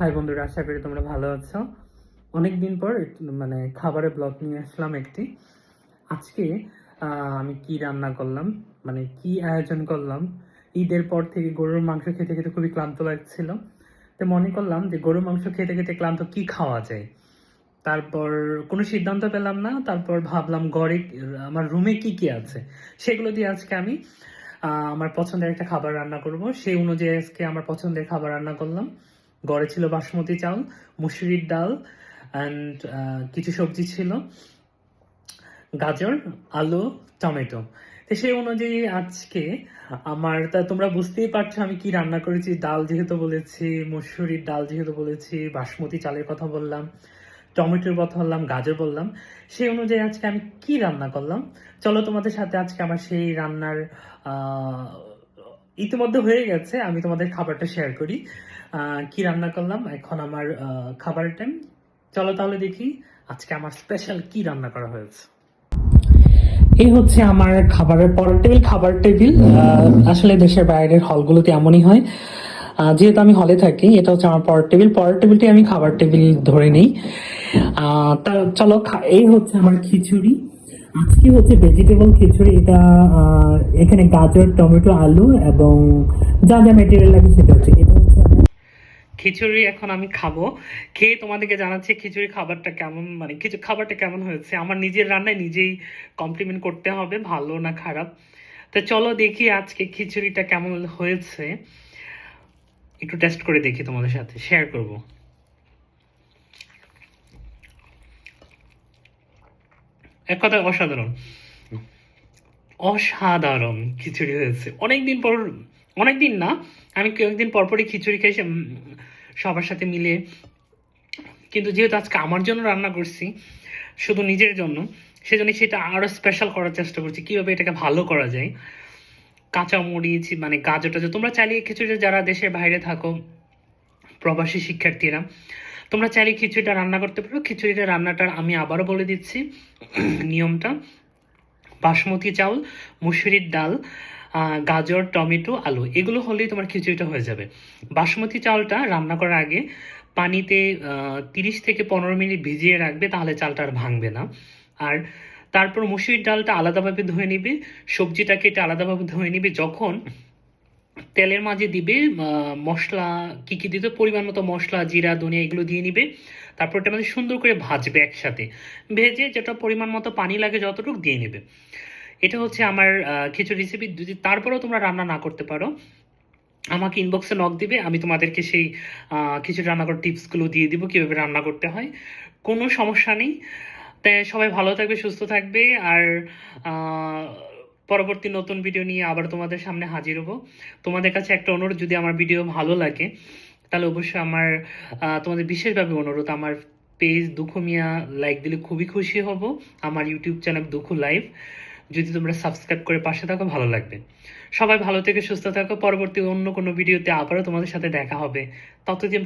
High বন্ধুরা, আশা করি তোমরা ভালো আছো। অনেক দিন পর মানে খাবারের ব্লগ নিয়ে আসলাম একটি। আজকে আমি কি রান্না করলাম মানে কি আয়োজন করলাম, ঈদের পর থেকে গরুর মাংস খেতে খেতে খুবই ক্লান্ত লাগছিল। তো মনে করলাম যে গরুর মাংস খেতে খেতে ক্লান্ত কি খাওয়া যায়? তারপর কোনো সিদ্ধান্ত পেলাম না, তারপর ভাবলাম ঘরে, আমার রুমে কি কি আছে? সেগুলো দিয়ে আজকে আমি আমার পছন্দের একটা খাবার রান্না করব। সেই অনুযায়ী আজকে আমার পছন্দের খাবার রান্না করলাম। ঘরে ছিল বাসমতি চাল, মুসুরির ডাল অ্যান্ড কিছু সবজি ছিল। গাজর, আলু, টমেটো। তো সেই অনুযায়ী আজকে আমার, তা তোমরা বুঝতেই পারছ আমি কি রান্না করেছি। ডাল যেহেতু বলেছি, মসুরির ডাল যেহেতু বলেছি, বাসমতি চালের কথা বললাম, টমেটোর কথা বললাম, গাজর বললাম। সেই অনুযায়ী আজকে আমি কি রান্না করলাম? চলো তোমাদের সাথে আজকে আমার সেই রান্নার ইতিমধ্যে হয়ে গেছে, আমি তোমাদের খাবারটা শেয়ার করি। কি রান্না করলাম? এখন আমার খাবারের টাইম চলো তাহলে দেখি আজকে আমার স্পেশাল কি রান্না করা হয়েছে। এই হচ্ছে আমার খাবারের পরের টেবিল খাবার টেবিল আসলে দেশের বাইরের হলগুলোতে এমনই হয়। যেহেতু আমি হলে থাকি, এটা হচ্ছে আমার পরের টেবিল পরের টেবিলটি আমি খাবার টেবিল ধরে নিই। তা চলো এই হচ্ছে আমার খিচুড়ি। আজকে হচ্ছে ভেজিটেবল খিচুড়ি, এটা এখানে গাজর, টমেটো, আলু এবং যা যা মেটেরিয়াল লাগে সেটা হচ্ছে। খিচুড়ি এখন আমি খাব। খেয়ে তোমাদেরকে জানাচ্ছি খিচুড়ি খাবারটা কেমন মানে কিছু খাবারটা কেমন হয়েছে। আমার নিজের রান্নায় নিজেই কমপ্লিমেন্ট করতে হবে, ভালো না খারাপ। তো চলো দেখি আজকে খিচুড়িটা কেমন হয়েছে। একটু টেস্ট করে দেখি তোমাদের সাথে শেয়ার করব। এক কথায় অসাধারণ। অসাধারণ খিচুড়ি হয়েছে। অনেকদিন পর, অনেকদিন না, আমি কয়েকদিন পরপরই খিচুড়ি খেয়েছি সবার সাথে মিলে, কিন্তু যেহেতু আজকে আমার জন্য রান্না করছি, শুধু নিজের জন্য, সেজন্য সেটা আরও স্পেশাল করার চেষ্টা করছি, কীভাবে এটাকে ভালো করা যায়। কাঁচা মরিচ মানে গাজর টাজর তোমরা চালিয়ে খিচুড়ি যারা দেশের বাইরে থাকো, প্রবাসী শিক্ষার্থীরা তোমরা চাইলে খিচুড়িটা রান্না করতে পারো। খিচুড়িটা রান্নাটা আমি আবারও বলে দিচ্ছি। নিয়মটা, বাসমতি চাউল, মুসুরির ডাল গাজর, টমেটো, আলু, এগুলো হলেই তোমার খিচুড়িটা হয়ে যাবে। বাসমতি চালটা রান্না করার আগে পানিতে তিরিশ থেকে পনেরো মিনিট ভিজিয়ে রাখবে, তাহলে চালটা আর ভাঙবে না। আর তারপর মুসুরির ডালটা আলাদাভাবে ধুয়ে নিবে সবজিটা কেটে আলাদাভাবে ধুয়ে নিবে, যখন তেলের মাঝে দিবে মশলা, কি কি দিতে পরিমাণ মতো মশলা, জিরা, ধনিয়া, এগুলো দিয়ে নিবে। তারপর ওটা মানে সুন্দর করে ভাজবে একসাথে। ভেজে যেটা পরিমাণ মতো পানি লাগে যতটুকু দিয়ে নেবে। এটা হচ্ছে আমার খিচুড়ি রেসিপি যদি তারপরেও তোমরা রান্না না করতে পারো, আমাকে ইনবক্সে নক দিবে। আমি তোমাদেরকে সেই কিছু রান্না করার টিপসগুলো দিয়ে দিব কীভাবে রান্না করতে হয়। কোনো সমস্যা নেই। তাই সবাই ভালো থাকবে, সুস্থ থাকবে। আর পরবর্তী নতুন ভিডিও নিয়ে আবার তোমাদের সামনে হাজির হব। তোমাদের কাছে একটা অনুরোধ, যদি আমার ভিডিও ভালো লাগে, তাহলে অবশ্যই আমার তোমাদের বিশেষভাবে অনুরোধ, আমার পেজ দুঃখ মিয়া লাইক দিলে খুবই খুশি হব, আমার ইউটিউব চ্যানেল দুঃখ লাইভ যদি তোমরা সাবস্ক্রাইব করে পাশে থাকো, ভালো লাগবে। সবাই ভালো থেকে সুস্থ থাকো, পরবর্তী অন্য কোনো ভিডিওতে আবারও তোমাদের সাথে দেখা হবে। ততদিন